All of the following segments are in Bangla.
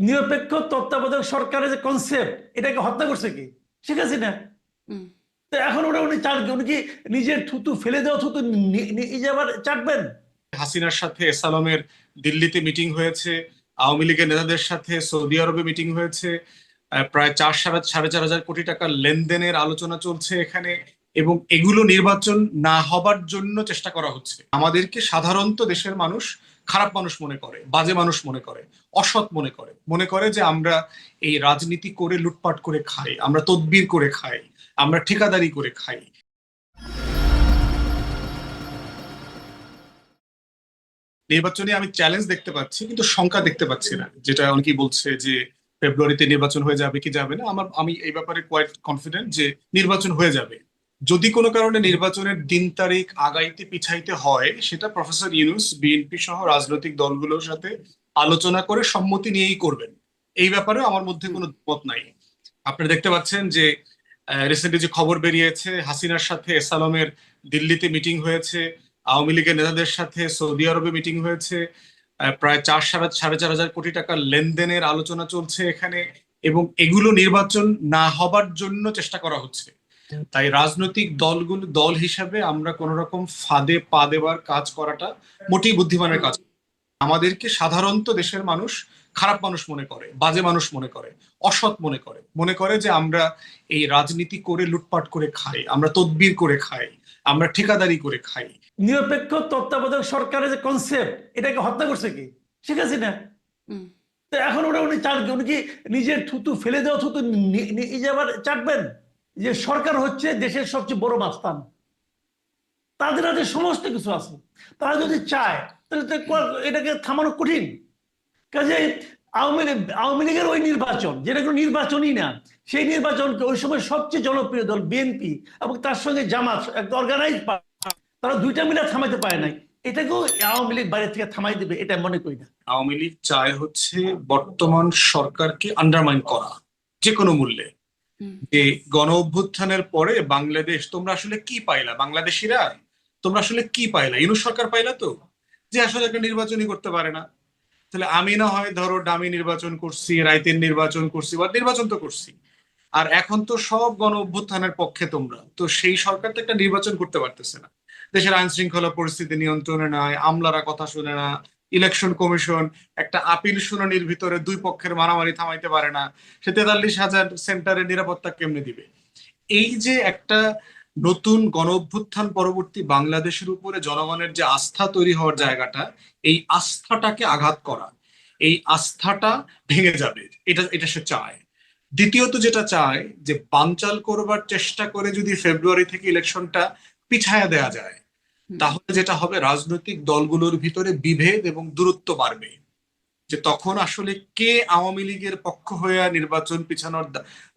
নিরপেক্ষ তত্ত্বাবধায়ক সরকারের যে কনসেপ্ট এটাকে হত্যা করছে কি? শেখ হাসিনা। হুম। তো এখন ওরা উনি চান উনি কি নিজের থুতু ফেলে দেওয়া থুতু নি- নিজে আবার চাটবেন? হাসিনার সাথে এসালমের দিল্লিতে মিটিং হয়েছে আওয়ামী লীগের নেতাদের সাথে সৌদি আরবে মিটিং হয়েছে প্রায় চার সাড়ে সাড়ে চার হাজার কোটি টাকার লেনদেনের আলোচনা চলছে এখানে এবং এগুলো নির্বাচন না হবার জন্য চেষ্টা করা হচ্ছে। আমাদেরকে সাধারণত দেশের মানুষ খারাপ মানুষ মনে করে, বাজে মানুষ মনে করে, অসৎ মনে করে। মনে করে যে আমরা এই রাজনীতি করে, লুটপাট করে খাই, আমরা তদবির করে খাই, আমরা ঠিকাদারি করে খাই। নির্বাচনে আমি চ্যালেঞ্জ দেখতে পাচ্ছি, কিন্তু শঙ্কা দেখতে পাচ্ছি না, যেটা অনেকেই বলছে যে ফেব্রুয়ারিতে নির্বাচন হয়ে যাবে কি যাবে না। আমার, আমি এই ব্যাপারে কোয়াইট কনফিডেন্ট যে নির্বাচন হয়ে যাবে। যদি কোনো কারণে নির্বাচনের দিন তারিখ আগাইতে পিছাইতে হয়, সেটা প্রফেসর ইউনুস, বিএনপি সহ রাজনৈতিক দলগুলোর সাথে আলোচনা করে সম্মতি নিয়েই করবেন। এই ব্যাপারে আমার মধ্যে কোনো মত নাই। আপনারা দেখতে পাচ্ছেন যে রিসেন্টলি যে খবর বেরিয়েছে, হাসিনার সাথে এসালমের দিল্লিতে মিটিং হয়েছে, আওয়ামী লীগের নেতাদের সাথে সৌদি আরবে মিটিং হয়েছে প্রায় চার সাড়ে সাড়ে চার হাজার কোটি টাকার লেনদেনের আলোচনা চলছে এখানে এবং এগুলো নির্বাচন না হবার জন্য চেষ্টা করা হচ্ছে। তাই রাজনৈতিক দলগুলো দল হিসাবে আমরা কোন রকম ফাঁদে পা দেওয়ার কাজ করাটা মোটেই বুদ্ধিমানের কাজ আমাদেরকে সাধারণত দেশের মানুষ খারাপ মানুষ মনে করে বাজে মানুষ মনে করে অসৎ মনে করে। মনে করে যে আমরা এই রাজনীতি করে লুটপাট করে খাই আমরা তদবির করে খাই আমরা ঠিকাদারি করে খাই। নিরপেক্ষ তত্ত্বাবধায়ক সরকারের যে কনসেপ্ট এটাকে হত্যা করছে কি? ঠিক আছে না তো এখন ওরা উনি চান কি? উনি কি নিজের থুতু ফেলে দেওয়া থুতু নি- নিজে আবার চাটবেন? যে সরকার হচ্ছে দেশের সবচেয়ে বড় মাস্তান তাদের হাতে সমস্ত কিছু আছে। তারা যদি চায়, তাহলে এটাকে থামানো কঠিন। কাজে আওয়ামী লীগ, আওয়ামী লীগের ওই নির্বাচন, যেটা কোনো নির্বাচনই না, সেই নির্বাচনকে ওই সময় সবচেয়ে জনপ্রিয় দল বিএনপি এবং তার সঙ্গে জামাত একটা অর্গানাইজ তারা দুইটা মিলে থামাইতে পারে নাই। এটাকেও আওয়ামী লীগ বাইরে থেকে থামাই দেবে, এটা মনে করি না। আওয়ামী লীগ চায় হচ্ছে বর্তমান সরকারকে আন্ডারমাইন করা যে কোনো মূল্যে। যে গণ অভ্যুত্থানের পরে বাংলাদেশ, তোমরা আসলে কি পাইলা? বাংলাদেশিরা? তোমরা আসলে কি পাইলা? ইউনুস সরকার পাইলা তো? যে আসলে একটা নির্বাচনই করতে পারে না। তাহলে আমি না হয় ধরো ডামি নির্বাচন করছি, রাইতের নির্বাচন করছি, বা নির্বাচন তো করছি। আর এখন তো সব গণ অভ্যুত্থানের পক্ষে তোমরা। তো সেই সরকার তো একটা নির্বাচন করতে পারতেছে না। দেশের আইন শৃঙ্খলা পরিস্থিতি নিয়ন্ত্রণে নাই, আমলারা কথা শুনে না ইলেকশন কমিশন, একটা আপিল শুনানির ভিতরে দুই পক্ষের মারামারি থামাইতে পারে না, সে তেতাল্লিশ হাজার সেন্টারের নিরাপত্তা কেমনে দিবে? এই যে একটা নতুন গণ অভ্যুত্থান পরবর্তী বাংলাদেশের উপরে জনগণের যে আস্থা তৈরি হওয়ার জায়গাটা, এই আস্থাটাকে আঘাত করা, এই আস্থাটা ভেঙে যাবে, এটা এটা সে চায়। দ্বিতীয়ত যেটা চায়, যে বানচাল করবার চেষ্টা করে যদি ফেব্রুয়ারি থেকে ইলেকশনটা পিছায়া দেয়া যায় তাহলে যেটা হবে, রাজনৈতিক দলগুলোর ভিতরে বিভেদ এবং দূরত্ব বাড়বে। যে তখন আসলে কে আওয়ামী লীগের পক্ষ হয়ে নির্বাচন পিছানোর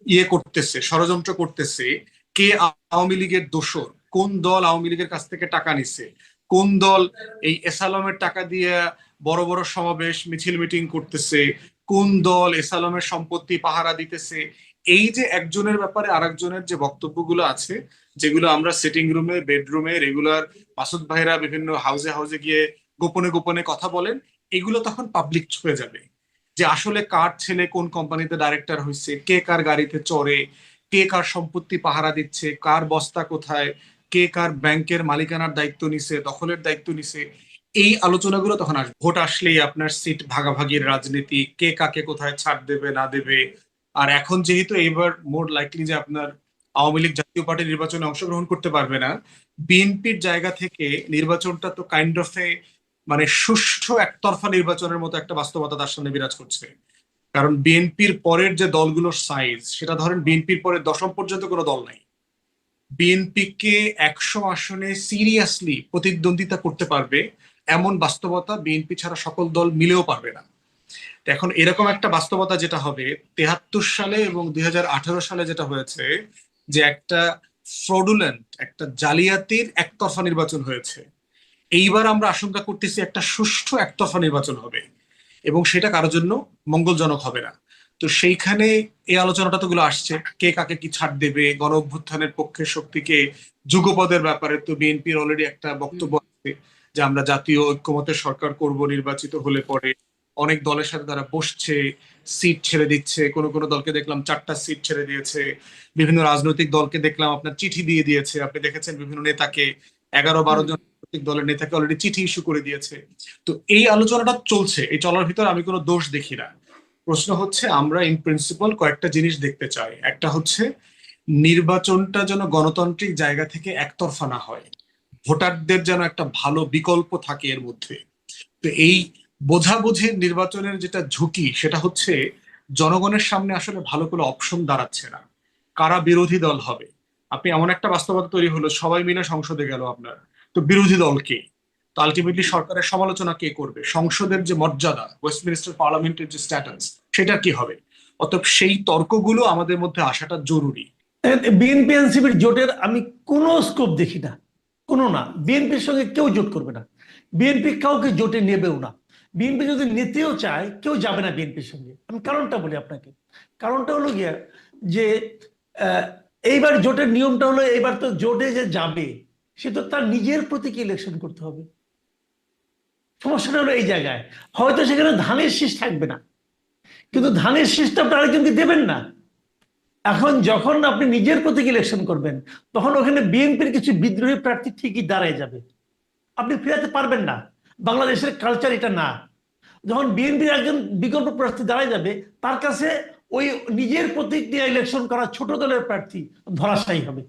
ইয়ে করতেছে, ষড়যন্ত্র করতেছে, কে আওয়ামী লীগের দোষর, কোন দল আওয়ামী লীগের কাছ থেকে টাকা নিছে, কোন দল এই এসালমের টাকা দিয়ে বড় বড় সমাবেশ, মিছিল মিটিং করতেছে, কোন দল এসালমের সম্পত্তি পাহারা দিতেছে, এই যে একজনের ব্যাপারে আরেকজনের যে বক্তব্যগুলো আছে যেগুলো আমরা সিটিং রুমে বেডরুমে রেগুলার মাসুদ ভাইরা বিভিন্ন হাউসে হাউসে গিয়ে গোপনে গোপনে কথা বলেন, এগুলো তখন পাবলিক হয়ে যাবে। যে আসলে কার ছেলে কোন কোম্পানিতে ডাইরেক্টর হয়েছে কে কার গাড়িতে চড়ে, কে কার সম্পত্তি পাহারা দিচ্ছে, কার বস্তা কোথায়, কে কার ব্যাংকের মালিকানার দায়িত্ব নিছে, দখলের দায়িত্ব নিছে, এই আলোচনাগুলো তখন আসবে। ভোট আসলেই আপনার সিট ভাগাভাগির রাজনীতি, কে কাকে কোথায় ছাড় দেবে, না দেবে। আর এখন যেহেতু এইবার মোর লাইকলি যে আপনার আওয়ামী লীগ জাতীয় পার্টি নির্বাচনে অংশগ্রহণ করতে পারবে না। বিএনপির জায়গা থেকে নির্বাচনটা তো কাইন্ড অফ এ মানে সুষ্ঠু একতরফা নির্বাচনের মতো একটা বাস্তবতা তার সামনে বিরাজ করছে। কারণ বিএনপির পরের যে দলগুলোর সাইজ সেটা ধরেন বিএনপির পরে দশম পর্যন্ত কোনো দল নাই। বিএনপিকে একশো আসনে সিরিয়াসলি প্রতিদ্বন্দ্বিতা করতে পারবে এমন বাস্তবতা বিএনপি ছাড়া সকল দল মিলেও পারবে না। এখন এরকম একটা বাস্তবতা যেটা হবে, তেহাত্তর সালে এবং দুই হাজার আঠারো সালে যেটা হয়েছে যে একটা ফ্রডুলেন্ট একটা জালিয়াতির একতরফা নির্বাচন হয়েছে। এইবার আমরা আশঙ্কা করতেছি একটা সুষ্ঠু একতরফা নির্বাচন হবে এবং সেটা কারোর জন্য মঙ্গলজনক হবে না। তো সেইখানে এই আলোচনাটা তো গুলো আসছে, কে কাকে কি ছাড় দেবে, গণ অভ্যুত্থানের পক্ষে শক্তিকে যুগপদের ব্যাপারে তো বিএনপির অলরেডি একটা বক্তব্য আছে যে আমরা জাতীয় ঐক্যমতের সরকার করব, নির্বাচিত হলে পরে অনেক দলের সাথে তারা বসছে সিট ছেড়ে দিচ্ছে। কোনো কোনো দলকে দেখলাম চারটা সিট ছেড়ে দিয়েছে। বিভিন্ন রাজনৈতিক দলকে দেখলাম আপনার চিঠি দিয়ে দিয়েছে। আপনি দেখেছেন বিভিন্ন নেতাকে এগারো বারো জন রাজনৈতিক দলের নেতাকে অলরেডি চিঠি ইস্যু করে দিয়েছে। তো এই আলোচনাটা চলছে এই চলার ভিতর আমি কোনো দোষ দেখি না। প্রশ্ন হচ্ছে আমরা ইন প্রিন্সিপাল কয়েকটা জিনিস দেখতে চাই। একটা হচ্ছে নির্বাচনটা যেন গণতান্ত্রিক জায়গা থেকে একতরফা না হয়। ভোটারদের যেন একটা ভালো বিকল্প থাকে এর মধ্যে। তো এই বোঝাবুঝির নির্বাচনের যেটা ঝুঁকি, সেটা হচ্ছে জনগণের সামনে আসলে ভালো কোনো অপশন দাঁড়াচ্ছে না। কারা বিরোধী দল হবে? আপনি এমন একটা বাস্তবতা তৈরি হলো, সবাই মিলে সংসদে গেল আপনার। তো বিরোধী দল কে? তো আলটিমেটলি সরকারের সমালোচনা কে করবে? সংসদের যে মর্যাদা ওয়েস্টমিনিস্টার পার্লামেন্টের যে স্ট্যাটাস সেটা কি হবে? অতএব সেই তর্কগুলো আমাদের মধ্যে আসাটা জরুরি। বিএনপি এনসিপির জোটের আমি কোনো স্কোপ দেখি না। কোনো না। বিএনপির সঙ্গে কেউ জোট করবে না। বিএনপি কাউকে জোটে নেবেও না। বিএনপি যদি নিতেও চায়, কেউ যাবে না বিএনপির সঙ্গে। আমি কারণটা বলি আপনাকে। কারণটা হলো গিয়া যে এইবার জোটের নিয়মটা হলো, এইবার তো জোটে যে যাবে, সে তো তার নিজের প্রতীকে ইলেকশন করতে হবে। সমস্যাটা হলো এই জায়গায়। হয়তো সেখানে ধানের শীষ থাকবে না। কিন্তু ধানের শীষটা আপনি আরেকজনকে দেবেন না। এখন যখন আপনি নিজের প্রতীক ইলেকশন করবেন, তখন ওখানে বিএনপির কিছু বিদ্রোহী প্রার্থী ঠিকই দাঁড়ায় যাবে। আপনি ফেরাতে পারবেন না। বাংলাদেশের কালচার এটা না। যখন বিএনপির একজন বিকল্প প্রার্থী দাঁড়ায় যাবে তার কাছে ওই নিজের প্রতীক নিয়ে ইলেকশন করা ছোট দলের প্রার্থী ধরাশায়ী হবে।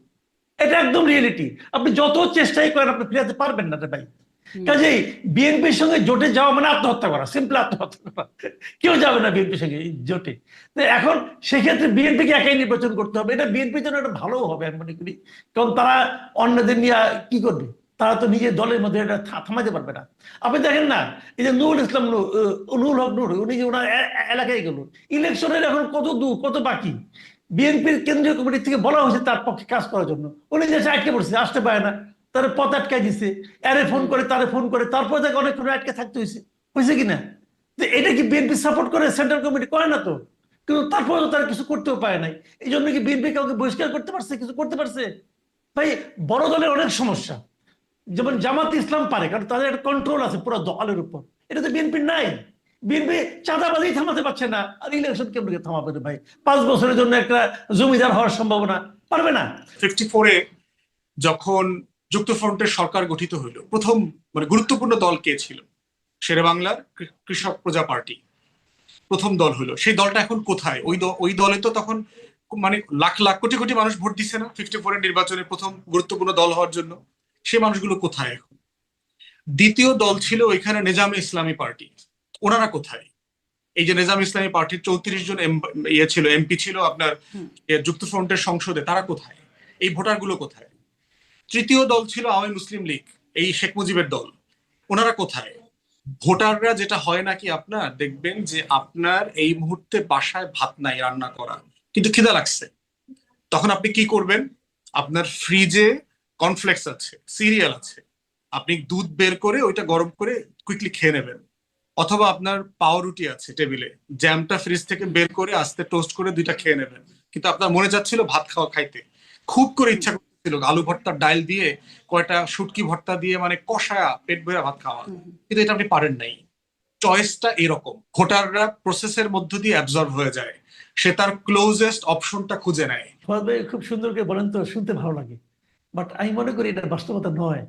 এটা একদম রিয়েলিটি আপনি যত চেষ্টাই করেন আপনি ফেরাতে পারবেন না ভাই। কাজেই বিএনপির সঙ্গে জোটে যাওয়া মানে আত্মহত্যা করা সিম্পল আত্মহত্যা করা। কেউ যাবে না বিএনপির সঙ্গে জোটে। তো এখন সেক্ষেত্রে বিএনপিকে একাই নির্বাচন করতে হবে। এটা বিএনপির জন্য একটা ভালো হবে আমি মনে করি। কারণ তারা অন্যদের নিয়ে কি করবে? তারা তো নিজের দলের মধ্যে এটা থামাতে পারবে না। আপনি দেখেন না এই যে নুরুল ইসলাম নূর, নুরুল হক নূর উনি ওনার এলাকায় গেল। ইলেকশনের এখন কত দূর কত বাকি? বিএনপির কেন্দ্রীয় কমিটি থেকে বলা হয়েছে তার পক্ষে কাজ করার জন্য। উনি যে আটকে পড়ছে আসতে পারে না। তার পথ আটকায় দিছে। আরে ফোন করে তারে ফোন করে। তারপর দেখে অনেক করে আটকে থাকতে হয়েছে। হয়েছে কিনা তো এটা কি বিএনপি সাপোর্ট করে সেন্ট্রাল কমিটি করে না তো? কিন্তু তারপরে তো তারা কিছু করতেও পারে নাই। এই জন্য কি বিএনপি কাউকে বহিষ্কার করতে পারছে কিছু করতে পারছে? ভাই বড় দলের অনেক সমস্যা। যেমন জামাত ইসলাম পারে, কারণ তাদের একটা কন্ট্রোল আছে পুরো দলের উপর। এটা তো বিএনপির নাই। বিএনপি চাঁদাবাজি থামাতে পারছে না। আর ইলেকশন কেমন থামাবে ভাই? পাঁচ বছরের জন্য একটা জমিদার হওয়ার সম্ভাবনা। পারবে না। ফিফটি ফোরে যখন যুক্তফ্রন্টের সরকার গঠিত হইল, প্রথম মানে গুরুত্বপূর্ণ দল কে ছিল? শেরে বাংলার কৃষক প্রজা পার্টি। প্রথম দল হলো সেই দলটা এখন কোথায়? ওই ওই দলে তো তখন মানে লাখ লাখ কোটি কোটি মানুষ ভোট দিছে না। ফিফটি ফোরের নির্বাচনে প্রথম গুরুত্বপূর্ণ দল হওয়ার জন্য। সেই মানুষগুলো কোথায় এখন? দ্বিতীয় দল ছিল ওইখানে নিজামে ইসলামী পার্টি। ওনারা কোথায়? এই যে নিজাম ইসলামী পার্টির চৌত্রিশ জন ইয়ে ছিল এমপি ছিল আপনার যুক্তফ্রন্টের সংসদে তারা কোথায়? এই ভোটারগুলো কোথায়? তৃতীয় দল ছিল আওয়ামী মুসলিম লীগ এই শেখ মুজিবের দল। ওনারা কোথায়? ভোটাররা যেটা হয় নাকি আপনার দেখবেন যে আপনার এই মুহূর্তে বাসায় ভাত নাই রান্না করা। কিন্তু খিদা লাগছে। তখন আপনি কি করবেন? আপনার ফ্রিজে কর্নফ্লেক্স আছে সিরিয়াল আছে। আপনি দুধ বের করে ওইটা গরম করে কুইকলি খেয়ে নেবেন। অথবা আপনার পাউরুটি আছে টেবিলে জ্যামটা ফ্রিজ থেকে বের করে আস্তে টোস্ট করে দুইটা খেয়ে নেবেন। কিন্তু আপনার মনে যাচ্ছিল ভাত খাওয়া খাইতে। খুব করে ইচ্ছা করছিল আলু ভর্তার ডাল দিয়ে কয়টা শুটকি ভর্তা দিয়ে মানে কষায়া পেট ভরে ভাত খাওয়া। কিন্তু এটা আপনি পারেন নাই। চয়েসটা এরকম। ভোটাররা প্রসেসের মধ্য দিয়ে অ্যাবজর্ব হয়ে যায়। সে তার ক্লোজেস্ট অপশনটা খুঁজে নেয়। খুব সুন্দর করে বলেন তো শুনতে ভালো লাগে। বাট আমি মনে করি এটা বাস্তবতা নয়।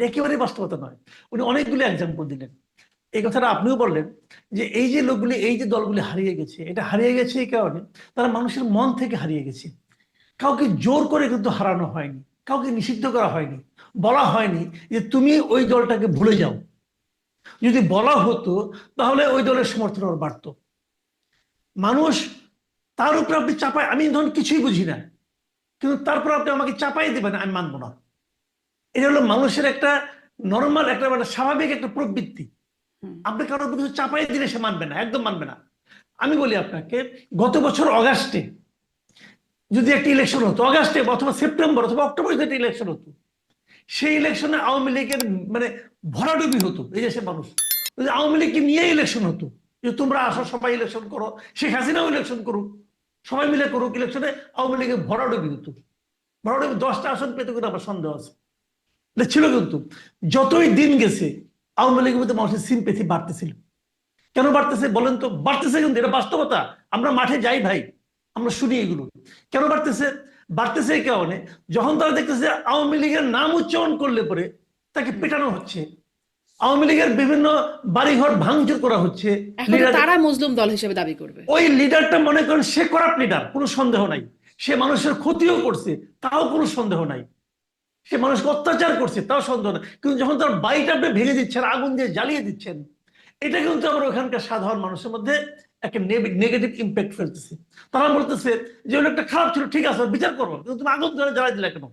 একেবারে বাস্তবতা নয়। উনি অনেকগুলো এক্সাম্পল দিলেন। এই কথাটা আপনিও বললেন যে এই যে লোকগুলি, এই যে দলগুলি হারিয়ে গেছে, এটা হারিয়ে গেছে এই কারণে তারা মানুষের মন থেকে হারিয়ে গেছে। কাউকে জোর করে কিন্তু হারানো হয়নি, কাউকে নিষিদ্ধ করা হয়নি। বলা হয়নি যে তুমি ওই দলটাকে ভুলে যাও। যদি বলা হতো, তাহলে ওই দলের সমর্থন আরও বাড়তো। মানুষ তার উপরে আপনি চাপায়, আমি ধরুন কিছুই বুঝি না। কিন্তু তারপর আপনি আমাকে চাপাই দেবেন আমি মানবো না। এটা হলো মানুষের একটা নর্মাল একটা মানে স্বাভাবিক একটা প্রবৃত্তি। আপনি কারোর কিছু চাপাই দিলে সে মানবে না একদম মানবে না। আমি বলি আপনাকে গত বছর অগাস্টে যদি একটা ইলেকশন হতো অগাস্টে অথবা সেপ্টেম্বর অথবা অক্টোবর যদি একটা ইলেকশন হতো সেই ইলেকশনে আওয়ামী লীগের মানে ভরাডুবি হতো এই দেশের মানুষ। আওয়ামী লীগকে নিয়ে ইলেকশন হতো যে তোমরা আসো সবাই ইলেকশন করো শেখ হাসিনাও ইলেকশন করুক। সবাই মিলে করুক, ইলেকশনে আওয়ামী লীগের ভরাডুবি হতো ভরাডুবি দশটা আসন পেতে করে আমার সন্দেহ আছে। ছিল কিন্তু, যতই দিন গেছে, আওয়ামী লীগের মধ্যে মানুষের সিম্পেথি বাড়তেছিল। কেন বাড়তেছে বলেন তো? বাড়তেছে কিন্তু, এটা বাস্তবতা। আমরা মাঠে যাই ভাই, আমরা শুনি এগুলো। কেন বাড়তেছে? বাড়তেছে এই কারণে, যখন তারা দেখতেছে আওয়ামী লীগের নাম উচ্চারণ করলে পরে তাকে পেটানো হচ্ছে। আওয়ামী লীগের বিভিন্ন বাড়িঘর ভাঙচুর করা হচ্ছে তারা মজলুম দল হিসেবে দাবি করবে। ওই লিডারটা মনে করেন সে করাপ্ট লিডার কোনো সন্দেহ নাই। সে মানুষের ক্ষতিও করছে তাও কোনো সন্দেহ নাই। সে মানুষকে অত্যাচার করছে তাও সন্দেহ নাই। কিন্তু যখন তার বাড়িটা আপনি ভেঙে দিচ্ছেন আগুন দিয়ে জ্বালিয়ে দিচ্ছেন এটা কিন্তু আবার ওখানকার সাধারণ মানুষের মধ্যে একটা নেগেটিভ ইম্প্যাক্ট ফেলতেছে। তারা বলতেছে যে ওই একটা খারাপ ছিল ঠিক আছে বিচার করব কিন্তু তুমি আগুন ধরে জ্বালাই দিলে কেন?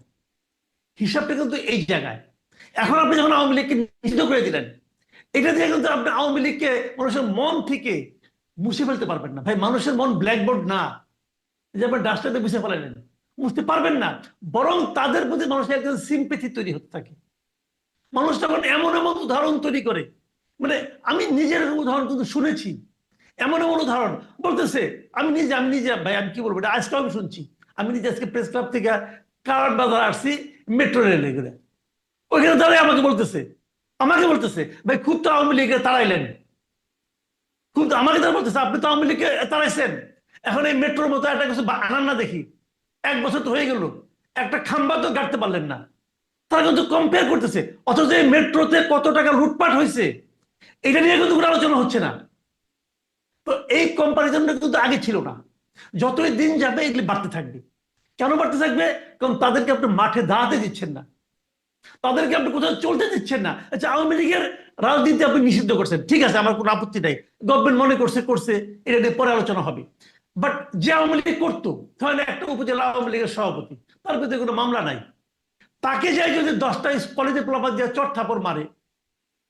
হিসাবটা কিন্তু এই জায়গায়। এখন আপনি যখন আওয়ামী লীগকে নিষিদ্ধ করে দিলেন, এটা দিয়ে কিন্তু আপনি আওয়ামী লীগকে মানুষের মন থেকে মুছে ফেলতে পারবেন না। ভাই, মানুষের মন ব্ল্যাকবোর্ড না। যে আপনি ডাস্টারতে মুছে ফেলালেন মুছতে পারবেন না। বরং তাদের প্রতি মানুষের একজন সিম্পেথি তৈরি হতে থাকে। মানুষ তখন এমন এমন উদাহরণ তৈরি করে মানে আমি নিজের উদাহরণ কিন্তু শুনেছি। এমন এমন উদাহরণ, বলতেছে, আমি নিজে আমি নিজে, ভাই, আমি কি বলব? এটা আজকে আমি শুনছি। আমি নিজে আজকে প্রেস ক্লাব থেকে কারাট বাজার আসছি মেট্রো রেলে করে ওইখানে দাঁড়িয়ে আমাকে বলতেছে আমাকে বলতেছে, ভাই, খুব তো আওয়ামী লীগে তাড়াইলেন। খুব তো, আমাকে তারা বলতেছে, আপনি তো আওয়ামী লীগকে তাড়াইছেন। এখন এই মেট্রোর মতো একটা কিছু আনান না দেখি। এক বছর তো হয়ে গেল, একটা খাম্বা তো গাড়তে পারলেন না। তারা কিন্তু কম্পেয়ার করতেছে, অথচ এই মেট্রোতে কত টাকা লুটপাট হয়েছে, এটা নিয়ে কিন্তু কোনো আলোচনা হচ্ছে না। তো এই কম্পারিজনটা কিন্তু আগে ছিল না। যতই দিন যাবে, এগুলি বাড়তে থাকবে। কেন বাড়তে থাকবে? কারণ তাদেরকে আপনি মাঠে দাঁড়াতে দিচ্ছেন না। তাদেরকে আপনি কোথাও চলতে দিচ্ছেন না। আচ্ছা আওয়ামী লীগের রাজনীতি আপনি নিষিদ্ধ করছেন। ঠিক আছে আমার কোনো আপত্তি নাই। গভর্নমেন্ট মনে করছে করছে এটা নিয়ে পরে আলোচনা হবে। বাট যে আওয়ামী লীগ করতো ধরেন একটা উপজেলা আওয়ামী লীগের সভাপতি তার বিরুদ্ধে কোনো মামলা নাই। তাকে যাই যদি দশটা কলেজে প্রলাপাত দিয়ে চট থাপড় মারে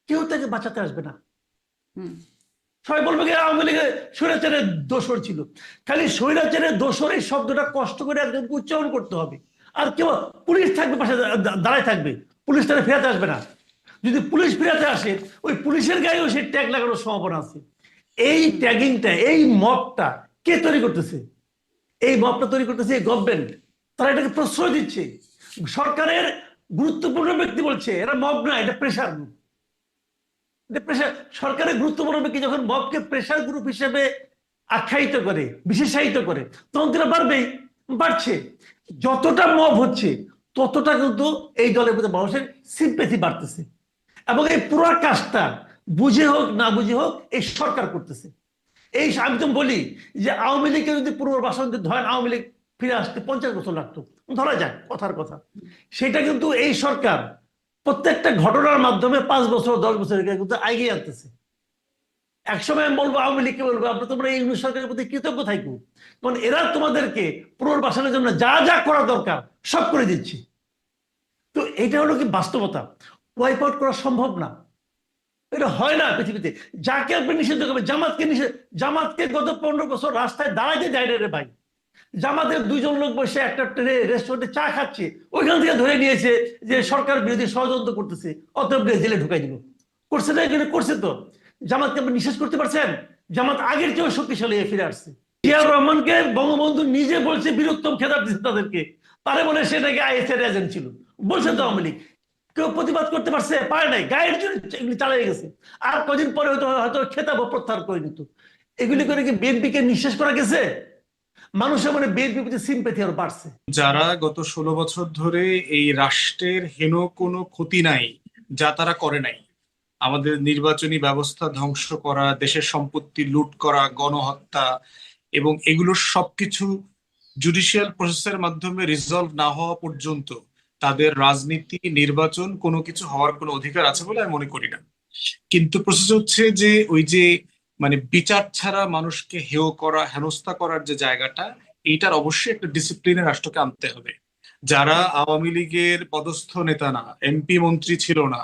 কেউ তাকে বাঁচাতে আসবে না। হুম। সবাই বলবে কি আওয়ামী লীগের স্বৈরাচারের দোষর ছিল। খালি স্বৈরাচারের দোষর এই শব্দটা কষ্ট করে একজনকে উচ্চারণ করতে হবে। আর কেউ পুলিশ থাকবে পাশে দাঁড়ায় থাকবে। পুলিশ তারা ফেরাতে আসবে না। যদি পুলিশ ফেরাতে আসে, ওই পুলিশের গায়েও সেই ট্যাগ লাগানোর সম্ভাবনা আছে। এই ট্যাগিংটা, এই মপটা কে তৈরি করতেছে? এই মপটা তৈরি করতেছে এই গভর্নমেন্ট তারা এটাকে প্রশ্রয় দিচ্ছে। সরকারের গুরুত্বপূর্ণ ব্যক্তি বলছে এরা মব না, এটা প্রেশার গ্রুপ প্রেশার সরকারের গুরুত্বপূর্ণ ব্যক্তি যখন মবকে প্রেশার গ্রুপ হিসেবে আখ্যায়িত করে, বিশেষায়িত করে, তখন তারা বাড়বেই, বাড়ছে। যতটা মব হচ্ছে, ততটা কিন্তু এই দলের প্রতি মানুষের সিম্পেথি বাড়তেছে। এবং এই পুরো কাজটা বুঝে হোক, না বুঝে হোক, এই সরকার করতেছে। এই আমি তো বলি যে আওয়ামী লীগকে যদি পুনর্বাসন ধরেন, আওয়ামী লীগ ফিরে আসতে পঞ্চাশ বছর লাগতো। ধরা যাক, কথার কথা। সেটা কিন্তু এই সরকার প্রত্যেকটা ঘটনার মাধ্যমে পাঁচ বছর, দশ বছর কিন্তু এগিয়ে আনতেছে। একসময় আমি বলব, আওয়ামী লীগকে বলব, আপনি তোমরা এই সরকারের প্রতি কৃতজ্ঞ থাকব কারণ এরা তোমাদেরকে পুনর্বাসনের জন্য যা যা করা দরকার, সব করে দিচ্ছে। তো এটা হলো কি বাস্তবতা? ওয়াইপ আউট করা সম্ভব না। এটা হয় না পৃথিবীতে। যাকে আপনি নিষিদ্ধ করবেন, জামাতকে নিষেধ জামাতকে গত পনেরো বছর রাস্তায় দাঁড়াইতে না রে ভাই। জামাতের দুইজন লোক বসে একটা ট্রেনে, রেস্টুরেন্টে চা খাচ্ছে, ওইখান থেকে ধরে নিয়েছে যে সরকার বিরোধী ষড়যন্ত্র করতেছে, অতএব জেলে ঢুকাই দিল। করছে না এখানে? করছে তো। জামাতকে আপনি নিঃশেষ করতে পারছেন? জামাত আগের চেয়েও শক্তিশালী হয়ে ফিরে আসছে। জিয়াউর রহমানকে বঙ্গবন্ধু নিজে বলছে, বীরোত্তম খেতাব দিচ্ছে তাদেরকে। তারে বলে সে নাকি আইএসের এজেন্ট ছিল। বলছে তো আওয়ামী লীগ। কেউ প্রতিবাদ করতে পারছে? পারে নাই। গায়ের জন্য চালিয়ে গেছে। আর কদিন পরে হয়তো হয়তো খেতাব প্রত্যাহার করে নিত। এগুলি করে কি বিএনপিকে নিঃশেষ করা গেছে? মানুষের মানে বিএনপি প্রতি সিম্পেথি আরও বাড়ছে। যারা গত ষোলো বছর ধরে এই রাষ্ট্রের হেন কোনো ক্ষতি নাই, যা তারা করে নাই আমাদের নির্বাচনী ব্যবস্থা ধ্বংস করা, দেশের সম্পত্তি লুট করা, গণহত্যা এবং এগুলোর সবকিছু জুডিশিয়াল প্রসেসের মাধ্যমে রিজলভ না হওয়া পর্যন্ত তাদের রাজনীতি, নির্বাচন কোনো কিছু হওয়ার কোনো অধিকার আছে বলে আমি মনে করি না। কিন্তু প্রসেস হচ্ছে যে ওই যে মানে বিচার ছাড়া মানুষকে হেয় করা, হেনস্থা করার যে জায়গাটা, এইটার অবশ্যই একটা ডিসিপ্লিনে রাষ্ট্রকে আনতে হবে। যারা আওয়ামী লীগের পদস্থ নেতা না এমপি মন্ত্রী ছিল না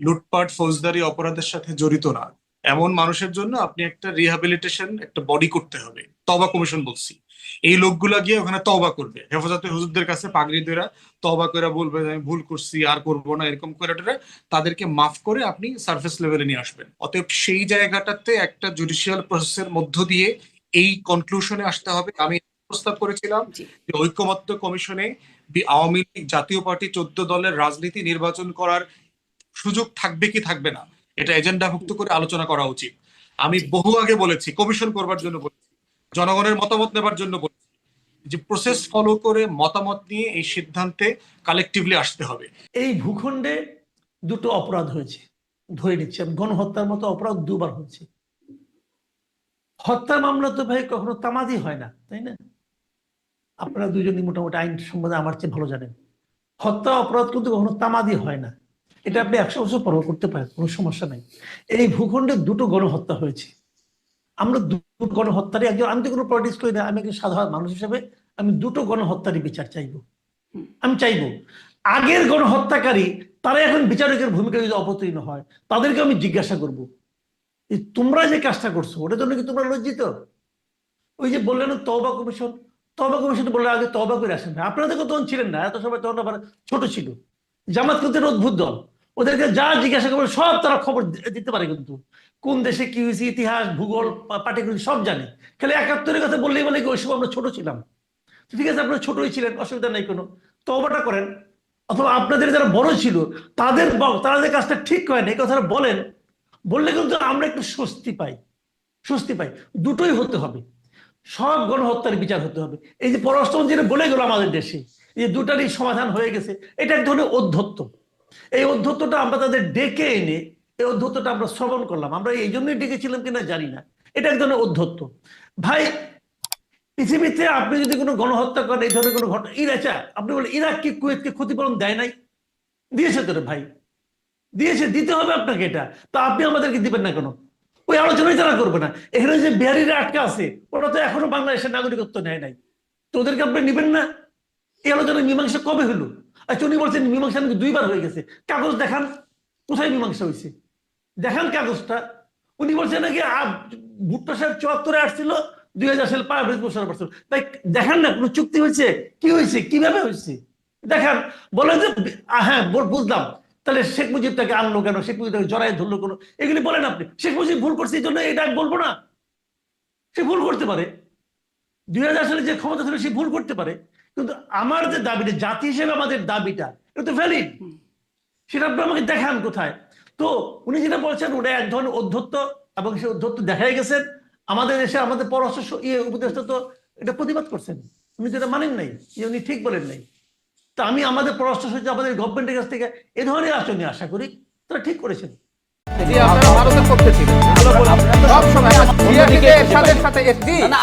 লুটপাট ফৌজদারি অপরাধের সাথে জড়িত না। এমন মানুষের জন্য আপনি একটা রিহাবিলিটেশন একটা বডি করতে হবে। তবা কমিশন বলছি। এই লোকগুলা গিয়ে ওখানে তবা করবে। হেফাজতে হুজুরদের কাছে পাগড়ি তবা করে বলবে আমি ভুল করছি আর করব না এরকম করে তাদেরকে মাফ করে আপনি সার্ফেস লেভেলে নিয়ে আসবেন। অতএব সেই জায়গাটাতে একটা জুডিশিয়াল প্রসেসের মধ্য দিয়ে এই কনক্লুশনে আসতে হবে। আমি প্রস্তাব করেছিলাম যে ঐক্যমত্য কমিশনে আওয়ামী লীগ জাতীয় পার্টি চোদ্দ দলের রাজনীতি নির্বাচন করার সুযোগ থাকবে কি থাকবে না, এটা এজেন্ডাভুক্ত করে আলোচনা করা উচিত। আমি বহু আগে বলেছি, কমিশন করবার জন্য বলেছি, জনগণের মতামত নেবার জন্য বলেছি, যে প্রসেস ফলো করে মতামত নিয়ে এই সিদ্ধান্তে কালেকটিভলি আসতে হবে। এই ভূখণ্ডে দুটো অপরাধ হয়েছে, ধরে নিচ্ছে গণহত্যার মতো অপরাধ দুবার হয়েছে। হত্যা মামলা তো ভাই কখনো তামাদি হয় না, তাই না? আপনারা দুজনই মোটামুটি আইন সম্বন্ধে আমার চেয়ে ভালো জানেন। হত্যা অপরাধ কিন্তু কখনো তামাদি হয় না। এটা আপনি একশো বছর পর করতে পারেন কোনো সমস্যা নেই। এই ভূখণ্ডে দুটো গণহত্যা হয়েছে। আমরা দুটো গণহত্যারই একজন আমি তো কোনো পলিটিক্স করি না আমি একজন সাধারণ মানুষ হিসেবে আমি দুটো গণহত্যারই বিচার চাইব। আমি চাইব আগের গণহত্যাকারী তারা এখন বিচারকের ভূমিকা যদি অবতীর্ণ হয় তাদেরকে আমি জিজ্ঞাসা করব। যে তোমরা যে কাজটা করছ ওটার জন্য কি তোমরা লজ্জিত? ওই যে বললেন তবা কমিশন? তবা কমিশন বললে আগে তবা করে আসেন। না আপনারা তো তখন ছিলেন না? এত সময় তখন আবার ছোট ছিল। জামাত কিন্তু অদ্ভুত দল। ওদেরকে যা জিজ্ঞাসা করবে, সব তারা খবর দিতে পারে কিন্তু। কোন দেশে কি হয়েছে, ইতিহাস, ভূগোল, পা- পাটিগণিত সব জানে। খালি একাত্তরের কথা বললেই বলে কি, ওই সময় আমরা ছোট ছিলাম। ঠিক আছে, আপনারা ছোটই ছিলেন, অসুবিধা নেই কোনো। তবাটা করেন। অথবা আপনাদের যারা বড় ছিল, তাদের যে কাজটা ঠিক করেন, এই কথাটা বলেন। বললে কিন্তু আমরা একটু স্বস্তি পাই। স্বস্তি পাই। দুটোই হতে হবে। সব গণহত্যার বিচার হতে হবে। এই যে পররাষ্ট্রমন্ত্রী বলে গেল আমাদের দেশে যে দুটারই সমাধান হয়ে গেছে, এটা এক ধরনের অধ্যত্ত। এই অধ্যত্তটা আমরা তাদের ডেকে এনে, এই অধ্যত্তটা আমরা শ্রবণ করলাম। আমরা এই জন্যই ডেকেছিলাম কিনা জানি না। এটা এক ধরনের অধ্যত্ত। ভাই, পৃথিবীতে আপনি যদি কোনো গণহত্যা করেন, এই ধরনের কোনো ঘটনা ইরাচা আপনি বলেন, ইরাক কি কুয়েতকে ক্ষতিপূরণ দেয় নাই? দিয়েছে তো ভাই। দিয়েছে, দিতে হবে আপনাকে এটা। তা আপনি আমাদেরকে দিবেন না কেন? ওই আলোচনাই তারা করবে না। এখানে যে বিহারিরা আটকে আছে, ওরা তো এখনও বাংলাদেশের নাগরিকত্ব নেয় নাই। তো ওদেরকে আপনি নিবেন না? এই আলোচনায় মীমাংসা কবে হলো? আচ্ছা উনি বলছেন মীমাংসা নাকি দুইবার হয়ে গেছে। কাগজ দেখান, কোথায় মীমাংসা হয়েছে? দেখান কাগজটা। উনি বলছেন নাকি ভুট্টো সাহেব চুয়াত্তরে আসছিল, দুই হাজার সালে মোশারফ বছর তাই দেখান না, কোনো চুক্তি হয়েছে? কি হয়েছে? কীভাবে হয়েছে? দেখান। বলে যে হ্যাঁ বুঝলাম। তাহলে শেখ মুজিব তাকে আনলো কেন? শেখ মুজিব তাকে জড়াই ধরলো কেন? এগুলি বলেন আপনি। শেখ মুজিব ভুল করছে, এই জন্য এটা বলব না। সে ভুল করতে পারে। দুই হাজার সালে যে ক্ষমতা ছিল, সে ভুল করতে পারে। কিন্তু আমার যে দাবিটা, জাতি হিসেবে আমাদের দাবিটা, এটা তো ভ্যালিড সেটা আপনি আমাকে দেখান কোথায়? তো উনি যেটা বলছেন, ওটা এক ধরনের অধ্যত্ত, এবং সে অধ্যত্ত দেখাই গেছেন। আমাদের দেশে আমাদের পররাষ্ট্র ইয়ে উপদেষ্টা তো এটা প্রতিবাদ করছেন। উনি এটা মানেন নাই। উনি ঠিক বলেন নাই। তা আমি আমাদের পররাষ্ট্র সচিব আমাদের গভর্নমেন্টের কাছ থেকে এ ধরনের আচরণ আশা করি তারা ঠিক করেছেন। জি আপনারা ভারতের পক্ষে ছিলেন সব সময়। সাথে